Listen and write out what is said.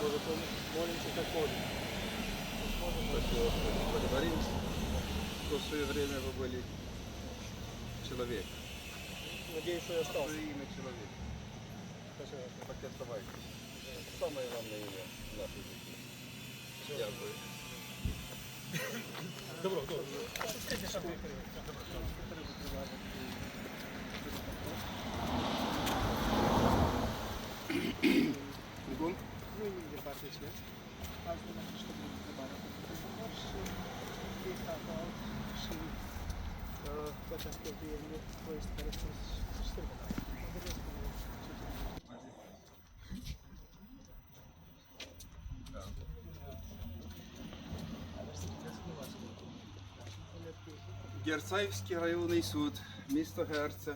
Боже, молимся как ходим. Спасибо, Господи. Благодарим, что в свое время вы были человек. Надеюсь, что я остался. Свое имя человек. Спасибо. Так и оставайтесь. Самое главное имя в нашей жизни. Дякую. Добро, добро. Герцаївський районний суд, місто Герце,